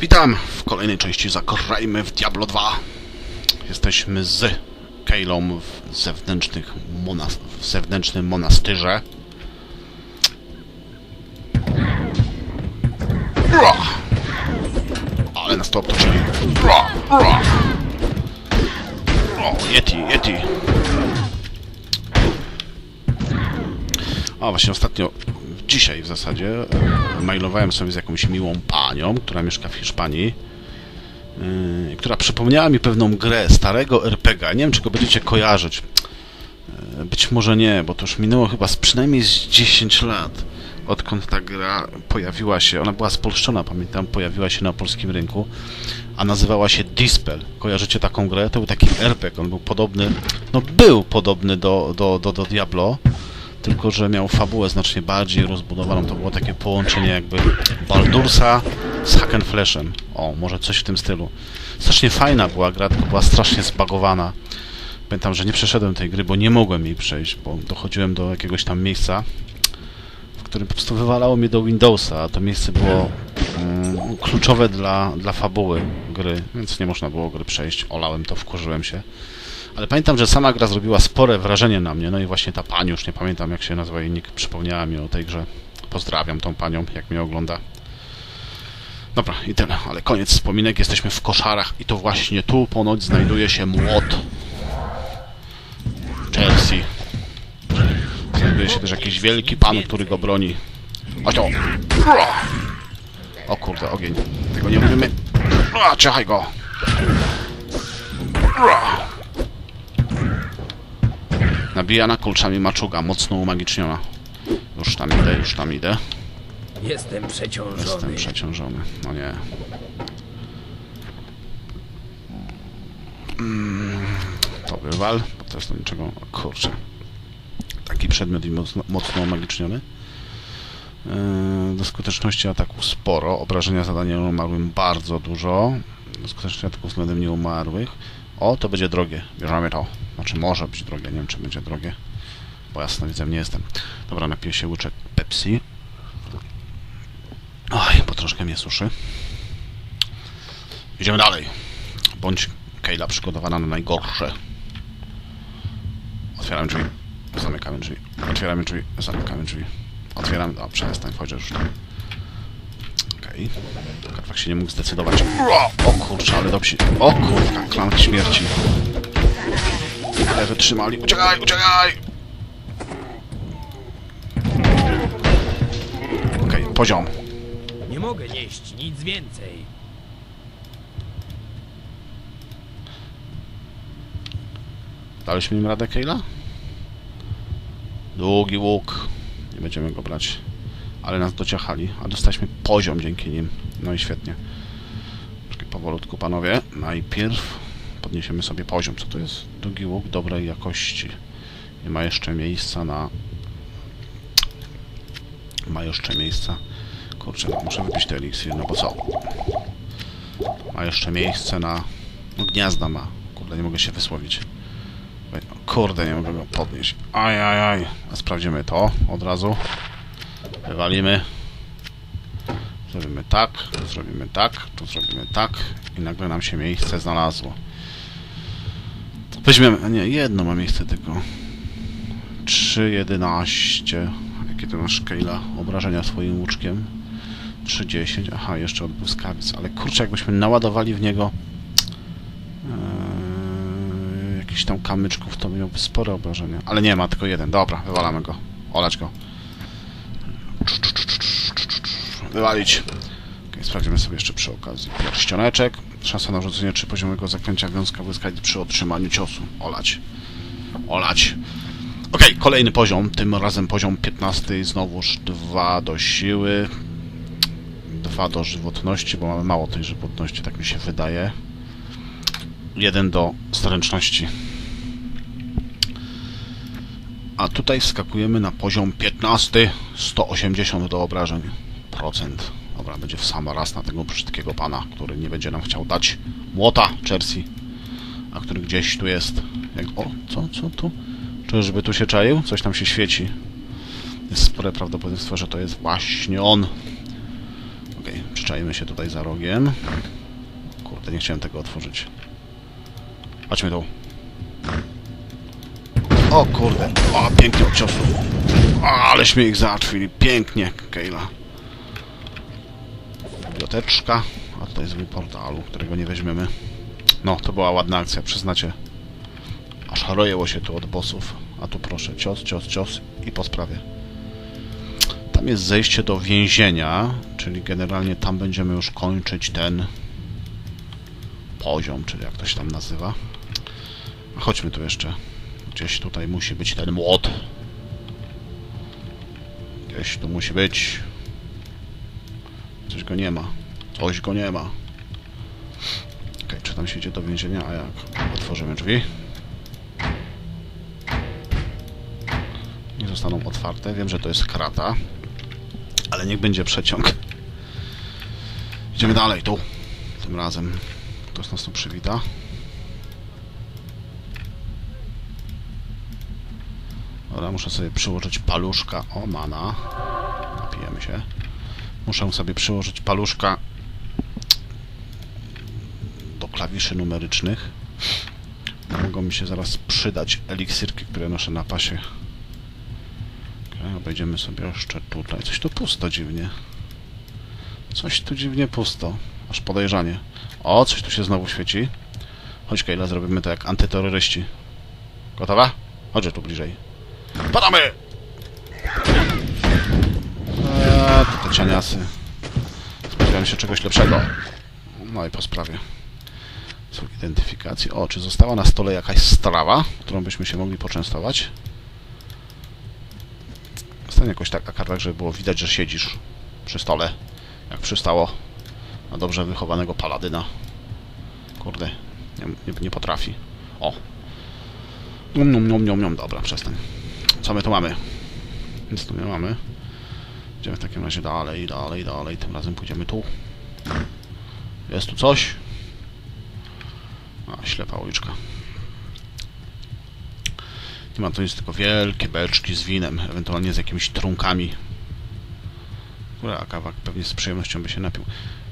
Witam w kolejnej części Zagrajmy w Diablo 2. Jesteśmy z Keylą w, zewnętrznych monas w zewnętrznym monastyrze. Ale nas to obtoczyli. O, Yeti, Yeti. A właśnie ostatnio, dzisiaj w zasadzie, e, mailowałem sobie z jakąś miłą panią, która mieszka w Hiszpanii, yy, która przypomniała mi pewną grę starego RPG. Nie wiem, czy go będziecie kojarzyć. Yy, być może nie, bo to już minęło chyba z przynajmniej z 10 lat, odkąd ta gra pojawiła się. Ona była spolszczona, pamiętam, pojawiła się na polskim rynku, a nazywała się Dispel. Kojarzycie taką grę? To był taki RPG, on był podobny, no był podobny do, do, do, do Diablo, tylko że miał fabułę znacznie bardziej rozbudowaną. To było takie połączenie jakby Baldursa z Hack and Flashem. O, może coś w tym stylu. Strasznie fajna była gra, tylko była strasznie zbagowana. Pamiętam, że nie przeszedłem tej gry, bo nie mogłem jej przejść, bo dochodziłem do jakiegoś tam miejsca, w którym po prostu wywalało mnie do Windowsa, a to miejsce było mm, kluczowe dla, dla fabuły gry, więc nie można było gry przejść. Olałem to, wkurzyłem się. Ale pamiętam, że sama gra zrobiła spore wrażenie na mnie, no i właśnie ta pani, już nie pamiętam jak się nazywa jej nick, przypomniała mi o tej grze. Pozdrawiam tą panią, jak mnie ogląda. Dobra, i tyle, ale koniec wspominek, jesteśmy w koszarach i to właśnie tu ponoć znajduje się młot. Chelsea. Znajduje się też jakiś wielki pan, który go broni. O to! O kurde, ogień. Tego nie mówimy. A, ciachaj go! Nabijana kulczami maczuga, mocno umagiczniona. Już tam idę, już tam idę. Jestem przeciążony. Jestem przeciążony. No nie. Mm, to wywal, bo to jest do niczego. O kurczę. Taki przedmiot i mocno, mocno umagiczniony. Yy, Do skuteczności ataku sporo. Obrażenia zadania nieumarłym bardzo dużo. Do skuteczności ataku względem nieumarłych. O, to będzie drogie. Bierzemy to. Znaczy może być drogie, nie wiem czy będzie drogie. Bo jasnowidzem nie jestem. Dobra, napiję się łyczek Pepsi. Oj, bo troszkę mnie suszy. Idziemy dalej. Bądź Kejla przygotowana na najgorsze. Otwieramy drzwi. Zamykamy drzwi. Otwieramy drzwi. Zamykamy drzwi. Otwieramy... O, przestań, wchodzę już. Okej. Okay. Karwak się nie mógł zdecydować. O kurczę, ale dobrze. O kurka, klank śmierci. Ale wytrzymali. Uciekaj, uciekaj! Okej, okay, poziom. Nie mogę nieść nic więcej. Daliśmy im radę, Kejla? Długi łuk. Nie będziemy go brać. Ale nas dociachali, a dostaliśmy poziom dzięki nim. No i świetnie. Troszkę powolutku, panowie. Najpierw podniesiemy sobie poziom. Co to jest? Długi łuk dobrej jakości. Nie ma jeszcze miejsca na... Ma jeszcze miejsca... Kurczę, no, muszę wypić te eliksir, no bo co? Ma jeszcze miejsce na... No gniazda ma. Kurde, nie mogę się wysłowić. Kurde, nie mogę go podnieść. Aj, aj, aj. A sprawdzimy to od razu. Wywalimy. Zrobimy tak, zrobimy tak, tu zrobimy tak i nagle nam się miejsce znalazło. Weźmiemy, nie, jedno ma miejsce tylko. 3,11. Jakie to masz Kejla? Obrażenia swoim łuczkiem. 3,10. Aha, jeszcze od błyskawic. Ale kurczę, jakbyśmy naładowali w niego yy, jakichś tam kamyczków, to miałby spore obrażenia. Ale nie ma, tylko jeden. Dobra, wywalamy go. Olać go. Wywalić. Okay, sprawdzimy sobie jeszcze przy okazji. Pierścioneczek. Szansa na rzucenie trzy poziomego zaklęcia wiązka błyskawic przy otrzymaniu ciosu. Olać. Olać. Ok, kolejny poziom. Tym razem poziom 15. Znowuż 2 do siły. 2 do żywotności, bo mamy mało tej żywotności, tak mi się wydaje. 1 do zręczności. A tutaj wskakujemy na poziom 15, 180 do obrażeń. Procent. Dobra, będzie w sam raz na tego brzydkiego pana, który nie będzie nam chciał dać młota Chelsea, a który gdzieś tu jest. Jak... O, co, co tu? Czyżby tu się czaił? Coś tam się świeci. Jest spore prawdopodobieństwo, że to jest właśnie on. Okej, okay. Czajmy się tutaj za rogiem. Kurde, nie chciałem tego otworzyć. Chodźmy tu. O kurde, o pięknie od ciosu. O, aleśmy ich załatwili, pięknie, Kejla. Biblioteczka, a tutaj jest zwój portalu, którego nie weźmiemy. No, to była ładna akcja, przyznacie. Aż rojęło się tu od bossów. A tu proszę, cios, cios, cios i po sprawie. Tam jest zejście do więzienia, czyli generalnie tam będziemy już kończyć ten poziom, czyli jak to się tam nazywa. A chodźmy tu jeszcze. Gdzieś tutaj musi być ten młot. Gdzieś tu musi być. Coś go nie ma. Coś go nie ma. Okej, czy tam się idzie do więzienia? A jak? Otworzymy drzwi. Nie zostaną otwarte. Wiem, że to jest krata. Ale niech będzie przeciąg. Idziemy dalej, tu. Tym razem. Ktoś nas tu przywita. Dobra, muszę sobie przyłożyć paluszka. O, mana. Napijemy się. Muszę sobie przyłożyć paluszka klawiszy numerycznych. Mogą mi się zaraz przydać eliksirki, które noszę na pasie. Okay, obejdziemy sobie jeszcze tutaj. Coś tu pusto dziwnie. Coś tu dziwnie pusto. Aż podejrzanie. O, coś tu się znowu świeci. Chodź, Kejla, zrobimy to jak antyterroryści. Gotowa? Chodź tu bliżej. Padamy! Eee, to te cieniasy. Spodziewałem się czegoś lepszego. No i po sprawie. Są identyfikacje. O, czy została na stole jakaś strawa, którą byśmy się mogli poczęstować? Stań jakoś tak akardak, żeby było widać, że siedzisz przy stole. Jak przystało na dobrze wychowanego paladyna. Kurde, nie, nie, nie potrafi. O. Niom, niom, niom, niom, niom. Dobra, przestań. Co my tu mamy? Nic tu nie mamy. Idziemy w takim razie dalej, dalej, dalej. Tym razem pójdziemy tu. Jest tu coś? A, ślepa uliczka. Nie ma tu nic, tylko wielkie beczki z winem, ewentualnie z jakimiś trunkami. Która kawak pewnie z przyjemnością by się napił.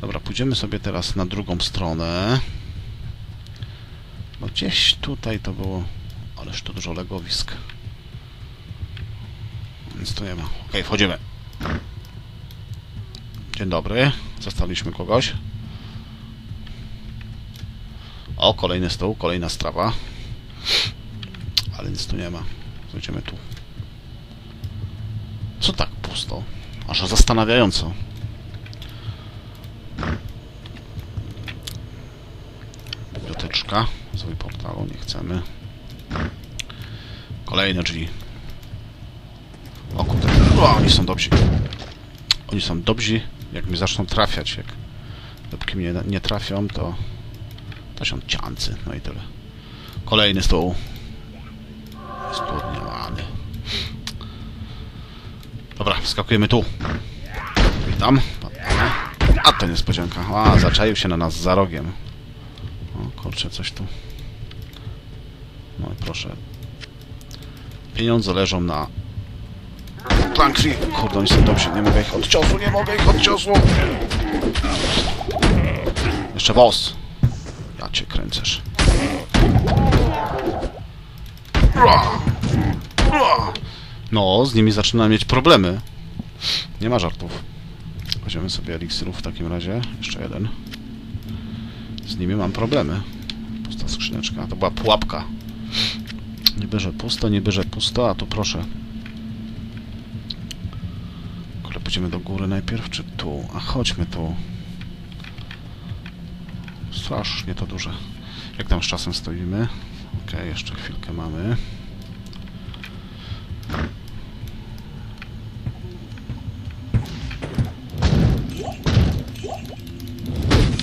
Dobra, pójdziemy sobie teraz na drugą stronę. No gdzieś tutaj to było... Ależ tu dużo legowisk. Nic tu nie ma. Okej, wchodzimy. Dzień dobry. Zostaliśmy kogoś. O, kolejny stół, kolejna strawa. Ale nic tu nie ma. Zejdziemy tu. Co tak pusto? Aż zastanawiająco. Biblioteczka. Zwój portalu, nie chcemy. Kolejne drzwi. O kurde. O, oni są dobrzy. Oni są dobrzy, jak mi zaczną trafiać. Jak dopóki mnie nie trafią, to ciancy. No i tyle. Kolejny stół. Studniowany. Dobra, wskakujemy tu. Witam. A to niespodzianka. A, zaczaił się na nas za rogiem. O kurczę, coś tu. No i proszę. Pieniądze leżą na... Plankri. Kurde, oni są dobrzy. Nie mogę ich od ciosu, nie mogę ich od ciosu. Jeszcze boss. Ja cię kręcesz. No, z nimi zaczynam mieć problemy. Nie ma żartów. Weźmiemy sobie eliksirów w takim razie. Jeszcze jeden. Z nimi mam problemy. Pusta skrzyneczka. To była pułapka. Niby, że pusto, niby, że pusto, a tu proszę. Ale pójdziemy do góry najpierw, czy tu? A chodźmy tu. Strasznie to duże. Jak tam z czasem stoimy? Ok, jeszcze chwilkę mamy.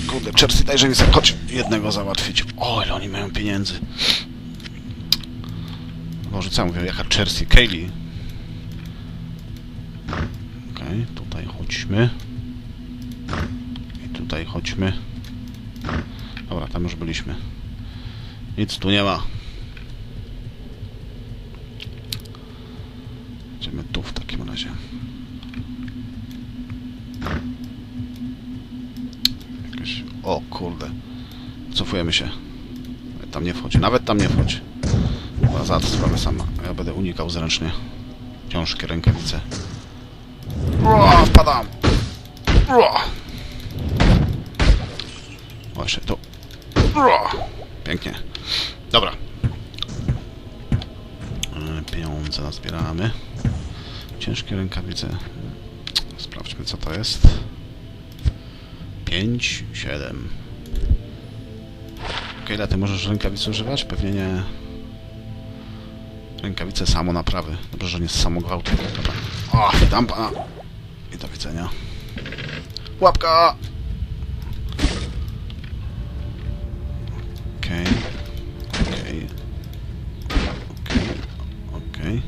Kurde, Chelsea, dajże mi choć jednego załatwić. O, ile oni mają pieniędzy. Boże, co ja mówię, jaka Chelsea? Kaylee. Okej, tutaj chodźmy. I tutaj chodźmy. Dobra, tam już byliśmy. Nic tu nie ma. Idziemy tu w takim razie. O kurde. Cofujemy się. Tam nie wchodzi. Nawet tam nie wchodzi. Dobra, za to sprawę sama. Ja będę unikał zręcznie. Ciężkie rękawice. Ua, wpadam! Ua. Właśnie, to... Pięknie. Dobra. E, Pieniądze nazbieramy. Ciężkie rękawice. Sprawdźmy, co to jest. 5, 7. Kejla, ty możesz rękawicy używać? Pewnie nie. Rękawice samo naprawy. Dobrze, że nie z samogwałtu. Dobra. O, dam pana. I do widzenia. Łapka! Okej. Okej. Okej. Okej.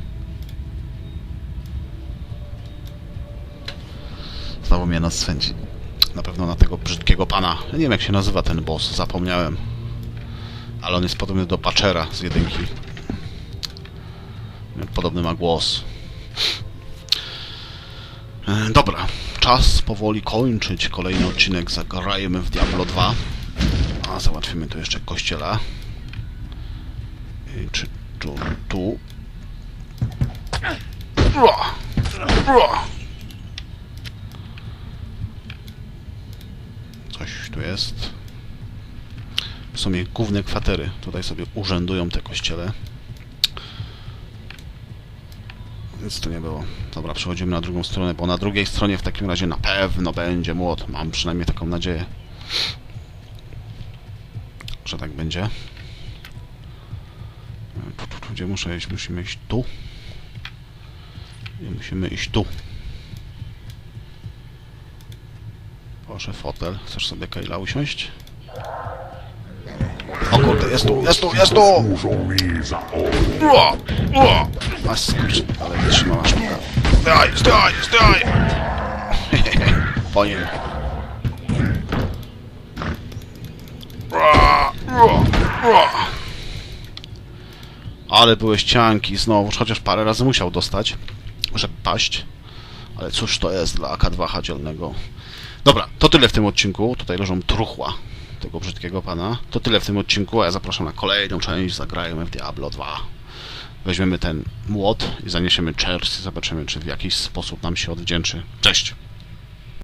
Znowu mnie nas swędzi. Na pewno na tego brzydkiego pana. Nie wiem jak się nazywa ten boss, zapomniałem. Ale on jest podobny do Patchera z jedynki. Podobny ma głos. E, Dobra, czas powoli kończyć kolejny odcinek. Zagrajmy w Diablo 2. A załatwimy tu jeszcze kościela. Czy tu, tu. Coś tu jest. W sumie główne kwatery. Tutaj sobie urzędują te kościele. Nic tu nie było. Dobra, przechodzimy na drugą stronę, bo na drugiej stronie w takim razie na pewno będzie młot. Mam przynajmniej taką nadzieję. Że tak będzie. Gdzie muszę iść? Musimy iść tu. I musimy iść tu. Proszę, fotel. Chcesz sobie Kejla usiąść? O kurde, jest tu, jest tu, jest tu! Ua! Ua! A skurcz, ale wytrzymała sztuka. Zdaj, zdaj, zdaj! Po nim. Ua! Ua! Ua! Ale były ścianki znowu, chociaż parę razy musiał dostać, żeby paść. Ale cóż to jest dla AK2 dzielnego. Dobra, to tyle w tym odcinku. Tutaj leżą truchła tego brzydkiego pana. To tyle w tym odcinku, a ja zapraszam na kolejną część. Zagrajmy w Diablo 2. Weźmiemy ten młot i zaniesiemy czerwc i zobaczymy, czy w jakiś sposób nam się odwdzięczy. Cześć!